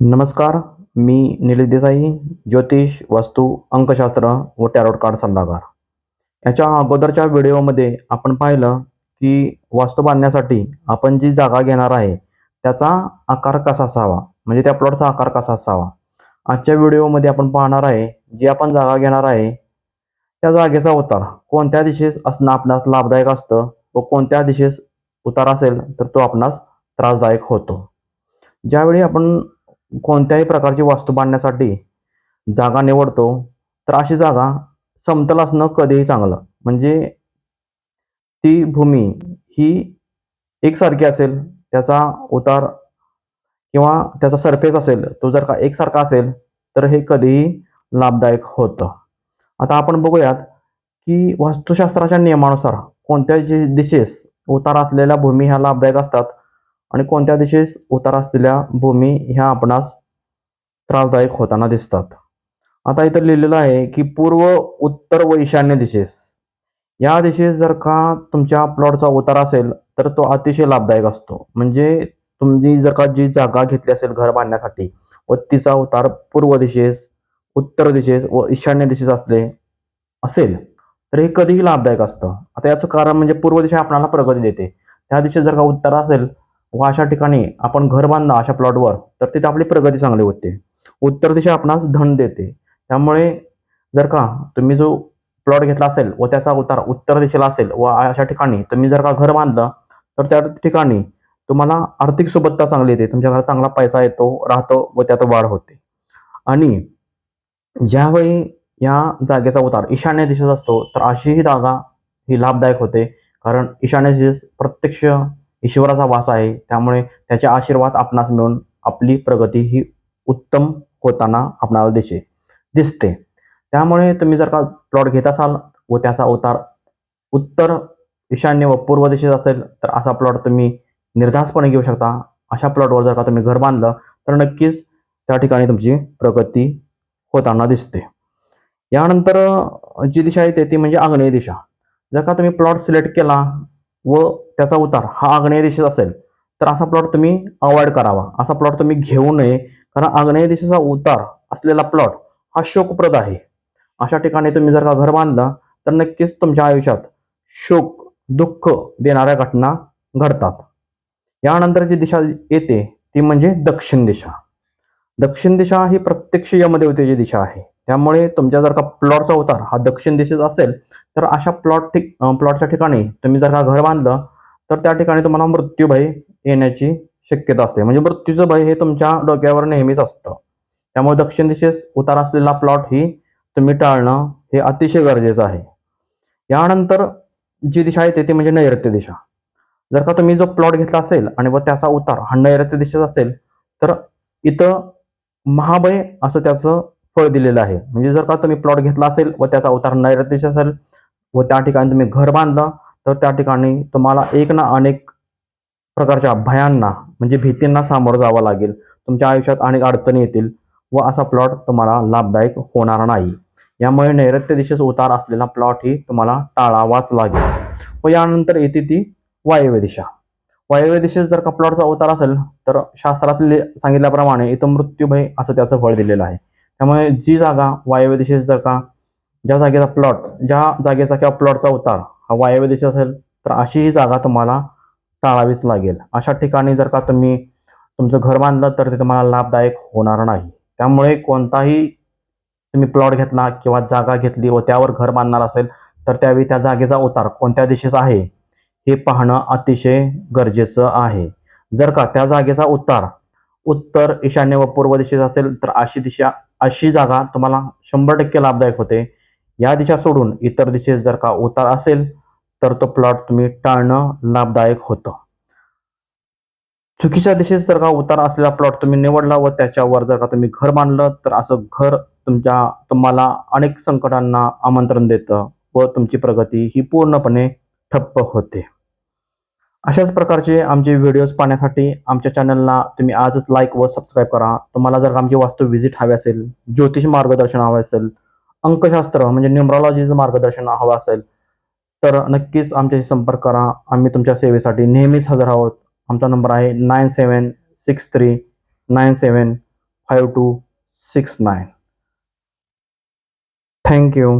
नमस्कार मी निलेश देसाई ज्योतिष वास्तू अंकशास्त्र व टॅरोट कार्ड सल्लागार. याच्या अगोदरच्या व्हिडिओमध्ये आपण पाहिलं की वास्तू बांधण्यासाठी आपण जी जागा घेणार आहे त्याचा आकार कसा असावा? म्हणजे त्या प्लॉटचा आकार कसा असावा? आजच्या व्हिडिओमध्ये आपण पाहणार आहे जी आपण जागा घेणार आहे त्या जागेचा उतार कोणत्या दिशेस असणं आपणास लाभदायक असतं व कोणत्या दिशेस उतार असेल तर तो आपणास त्रासदायक होतो. ज्यावेळी आपण कोणत्याही प्रकारची वास्तू बांधण्यासाठी जागा निवडतो तर अशी जागा समतल असणं कधीही चांगलं. म्हणजे ती भूमी ही एकसारखी असेल त्याचा उतार किंवा त्याचा सरफेस असेल तो जर का एकसारखा असेल तर हे कधीही लाभदायक होतं. आता आपण बघूयात की वास्तुशास्त्राच्या नियमानुसार कोणत्या जे दिशेस उतार असलेल्या भूमी ह्या लाभदायक असतात? आणि कोणत्या दिशेस उतार असलेल्या भूमी ह्या आपणास त्रासदायक होताना दिसतात. आता इथं लिहिलेलं आहे की पूर्व उत्तर व ईशान्य दिशेस. या दिशेस जर का तुमच्या प्लॉटचा उतार असेल तर तो अतिशय लाभदायक असतो. म्हणजे तुम्ही जर का जी जागा घेतली असेल घर बांधण्यासाठी व तिचा उतार पूर्व दिशेस उत्तर दिशेस व ईशान्य दिशेस असले असेल तर हे कधीही लाभदायक असतं. आता याचं कारण म्हणजे पूर्व दिशा आपणाला प्रगती देते. त्या दिशेस जर का उत्तर असेल व अशा ठिकाणी आपण घर बांधला अशा प्लॉटवर तर तिथे आपली प्रगती चांगली होते. उत्तर दिशा आपणास धन देते. त्यामुळे जर का तुम्ही जो प्लॉट घेतला असेल व त्याचा उतार उत्तर दिशेला असेल व अशा ठिकाणी तुम्ही जर का घर बांधलं तर त्या ठिकाणी तुम्हाला आर्थिक सुबत्ता चांगली येते. तुमच्या घरात चांगला पैसा येतो राहतो व त्यात वाढ होते. आणि ज्यावेळी या जागेचा उतार ईशान्य दिशेत असतो तर अशी ही जागा ही लाभदायक होते. कारण ईशान्य दिशेस प्रत्यक्ष ईश्वराचा वास आहे. त्यामुळे त्याचे आशीर्वाद आपणास मिळून आपली प्रगती ही उत्तम होताना आपणाला दिसे दिसते. त्यामुळे तुम्ही जर का प्लॉट घेत असाल व त्याचा उतार उत्तर ईशान्य व पूर्व दिशेत असेल तर असा प्लॉट तुम्ही निर्धासपणे घेऊ शकता. अशा प्लॉटवर जर का तुम्ही घर बांधलं तर नक्कीच त्या ठिकाणी तुमची प्रगती होताना दिसते. यानंतर जी दिशा येते ती म्हणजे आग्नेय दिशा. जर का तुम्ही प्लॉट सिलेक्ट केला व त्याचा उतार हा आग्नेय दिशेत असेल तर असा प्लॉट तुम्ही अवॉइड करावा. असा प्लॉट तुम्ही घेऊ नये कारण आग्नेय दिशेचा उतार असलेला प्लॉट हा शोकप्रद आहे. अशा ठिकाणी तुम्ही जर का घर बांधलं तर नक्कीच तुमच्या आयुष्यात शोक दुःख देणाऱ्या घटना घडतात. यानंतर जी दिशा येते ती म्हणजे दक्षिण दिशा. दक्षिण दिशा ही प्रत्यक्ष यमदेवतेची दिशा आहे. त्यामुळे तुमच्या जर का प्लॉटचा उतार हा दक्षिण दिशेत असेल तर अशा प्लॉट ठिक प्लॉटच्या ठिकाणी तुम्ही जर का घर बांधलं तर त्या ठिकाणी तुम्हाला मृत्यू भय येण्याची शक्यता असते. म्हणजे मृत्यूचं भय हे तुमच्या डोक्यावर नेहमीच असतं. त्यामुळे दक्षिण दिशेस उतार असलेला प्लॉट ही तुम्ही टाळणं हे अतिशय गरजेचं आहे. यानंतर जी दिशा येते ती म्हणजे नैऋत्य दिशा. जर का तुम्ही जो प्लॉट घेतला असेल आणि व त्याचा उतार हा नैऋत्य दिशेत असेल तर इथं महाभय असं त्याचं फळ दिलेलं आहे. म्हणजे जर का तुम्ही प्लॉट घेतला असेल व त्याचा उतार नैऋत्य असेल व त्या ठिकाणी तुम्ही घर बांधलं तर त्या ठिकाणी तुम्हाला एक ना अनेक प्रकारच्या भयांना म्हणजे भीतींना सामोरं जावं लागेल. तुमच्या आयुष्यात अनेक अडचणी येतील व असा प्लॉट तुम्हाला लाभदायक होणार नाही. यामुळे नैऋत्य दिशेस उतार असलेला प्लॉट ही तुम्हाला टाळावाच लागेल. व यानंतर येते ती वायव्य दिशा. वायव्य दिशेस जर का प्लॉटचा उतार असेल तर शास्त्रात सांगितल्याप्रमाणे इथं मृत्यूभय असं त्याचं फळ दिलेलं आहे. त्यामुळे जी जागा वायव्य दिशेस जर का ज्या जागेचा प्लॉट ज्या जागेचा किंवा प्लॉटचा उतार हा वायव्य दिशा असेल तर अशी ही जागा तुम्हाला टाळावीच लागेल. अशा ठिकाणी जर का तुम्ही तुमचं घर बांधलं तर ते तुम्हाला लाभदायक होणार नाही. त्यामुळे कोणताही तुम्ही प्लॉट घेतला किंवा जागा घेतली व त्यावर घर बांधणार असेल तर त्यावेळी त्या जागेचा उतार कोणत्या दिशेचा आहे हे पाहणं अतिशय गरजेचं आहे. जर का त्या जागेचा उतार उत्तर ईशान्य व पूर्व दिशेचा असेल तर अशी दिशा अशी जागा तुम्हाला शंभर टक्के लाभदायक होते. या दिशा सोडून इतर दिशेस जर का उतार असेल तर तो प्लॉट तुम्ही टाळणं लाभदायक होतं. चुकीच्या दिशेत जर का उतार असलेला प्लॉट तुम्ही निवडला व त्याच्यावर जर का तुम्ही घर बांधलं तर असं घर तुमच्या तुम्हाला अनेक संकटांना आमंत्रण देतं व तुमची प्रगती ही पूर्णपणे ठप्प होते. अशाच प्रकारचे आमचे व्हिडिओज पाहण्यासाठी आमच्या चॅनलला तुम्ही आजच लाईक व सबस्क्राईब करा. तुम्हाला जर आमची वास्तू व्हिजिट हवी असेल ज्योतिष मार्गदर्शन हवं असेल अंकशास्त्र म्हणजे न्युमरॉलॉजीचं मार्गदर्शन हवं असेल तर नक्कीच आमच्याशी संपर्क करा. आम्ही तुमच्या सेवेसाठी नेहमीच हजर आहोत. आमचा नंबर आहे nine seven six three nine seven five two six nine thank you